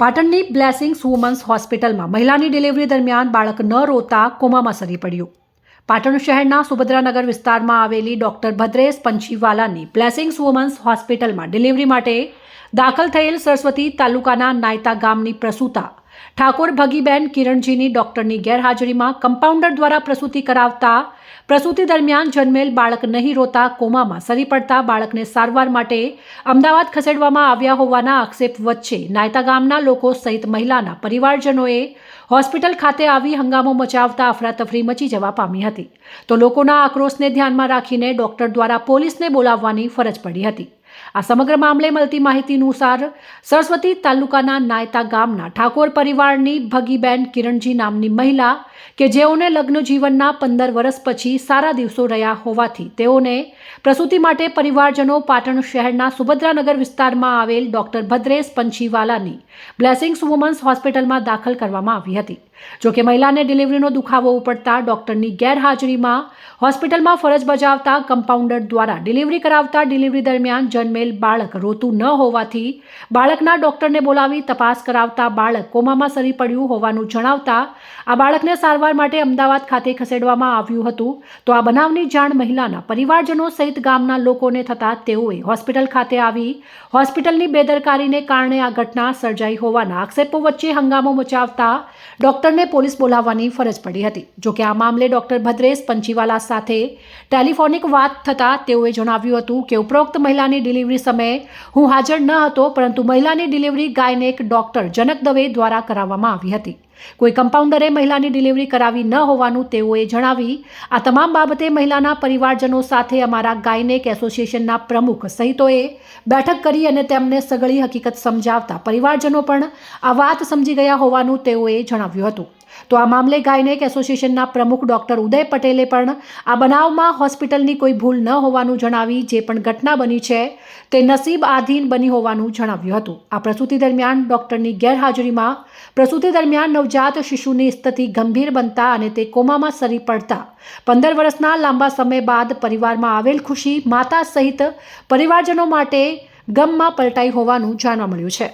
પાટણની blessings women's હોસ્પિટલમાં મહિલાની ડિલિવરી દરમિયાન બાળક ન રોતા કોમામાં સરી પડ્યું. પાટણ શહેરના સુભદ્રાનગર વિસ્તારમાં આવેલી ડોક્ટર ભદ્રેશ પંચીવાલાની બ્લેસિંગ્સ વુમન્સ હોસ્પિટલમાં ડિલિવરી માટે દાખલ થયેલ સરસ્વતી તાલુકાના નાયતા ગામની પ્રસૂતા ઠાકોર ભગીબેન કિરણજીની ડોક્ટરની ગેરહાજરીમાં કમ્પાઉન્ડર દ્વારા પ્રસૂતિ કરાવતા, પ્રસૂતિ દરમિયાન જન્મેલ બાળક નહીં રોતા કોમામાં સરી પડતા બાળકને સારવાર માટે અમદાવાદ ખસેડવામાં આવ્યા હોવાના આક્ષેપ વચ્ચે નાયતા ગામના લોકો સહિત મહિલાના પરિવારજનોએ હોસ્પિટલ ખાતે આવી હંગામો મચાવતા અફરાતફરી મચી જવા પામી હતી. તો લોકોના આક્રોશને ધ્યાનમાં રાખીને ડોક્ટર દ્વારા પોલીસને બોલાવવાની ફરજ પડી હતી. આ સમગ્ર મામલે મળતી માહિતી અનુસાર, સરસ્વતી તાલુકાના નાયતા ગામના ઠાકોર પરિવારની ભગીબેન કિરણજી નામની મહિલા કે જેઓને લગ્ન જીવનના પંદર વર્ષ પછી સારા દિવસો રહ્યા હોવાથી તેઓને પ્રસૂતિ માટે પરિવારજનો પાટણ શહેરના સુભદ્રાનગર વિસ્તારમાં આવેલ ડોક્ટર ભદ્રેશ પંછીવાલાની બ્લેસિંગ્સ વુમન્સ હોસ્પિટલમાં દાખલ કરવામાં આવી હતી. જોકે મહિલાને ડિલિવરીનો દુખાવો ઉપડતા ડોક્ટરની ગેરહાજરીમાં હોસ્પિટલમાં ફરજ બજાવતા કમ્પાઉન્ડર દ્વારા ડિલિવરી કરાવતા ડિલિવરી દરમિયાન જન્મેલ બાળક રોતું ન હોવાથી બાળકના ડોક્ટરને બોલાવી તપાસ કરાવતા બાળક કોમામાં સરી પડ્યું હોવાનું જણાવતા આ બાળકને સારવાર માટે અમદાવાદ ખાતે ખસેડવામાં આવ્યું હતું. તો આ બનાવની જાણ મહિલાના પરિવારજનો સહિત ગામના લોકોને થતાં તેઓએ હોસ્પિટલ ખાતે આવી હોસ્પિટલની બેદરકારીને કારણે આ ઘટના સર્જાઈ હોવાના આક્ષેપો વચ્ચે હંગામો મચાવતા ડોક્ટરને પોલીસ બોલાવવાની ફરજ પડી હતી. જોકે આ મામલે ડોક્ટર ભદ્રેશ પંચીવાલા સાથે ટેલિફોનિક વાત થતાં તેઓએ જણાવ્યું હતું કે ઉપરોક્ત મહિલાની ડિલિવરી સમયે હું હાજર ન હતો, પરંતુ મહિલાની delivery gynaec doctor Janak Dave દ્વારા કરાવવામાં આવી હતી. કોઈ કમ્પાઉન્ડરે મહિલાની ડિલિવરી કરાવી ન હોવાનું તેઓએ જણાવી. આ તમામ બાબતે મહિલાના પરિવારજનો સાથે અમારા ગાયનેક એસોસિએશનના પ્રમુખ સહિતોએ બેઠક કરી અને તેમને સગળી હકીકત સમજાવતા પરિવારજનો પણ આ વાત સમજી ગયા હોવાનું તેઓએ જણાવ્યું હતું. તો આ મામલે ગાયનેક એસોસિએશનના પ્રમુખ ડોક્ટર ઉદય પટેલે પણ આ બનાવમાં હોસ્પિટલની કોઈ ભૂલ ન હોવાનું જણાવી જે પણ ઘટના બની છે તે નસીબ આધીન બની હોવાનું જણાવ્યું હતું. આ પ્રસૂતિ દરમિયાન ડોક્ટરની ગેરહાજરીમાં પ્રસૂતિ દરમિયાન નવજાત શિશુની સ્થિતિ ગંભીર બનતા અને તે કોમામાં સરી પડતા. પંદર વર્ષના લાંબા સમય બાદ પરિવારમાં આવેલ ખુશી માતા સહિત પરિવારજનો માટે ગમમાં પલટાઈ હોવાનું જાણવા મળ્યું છે.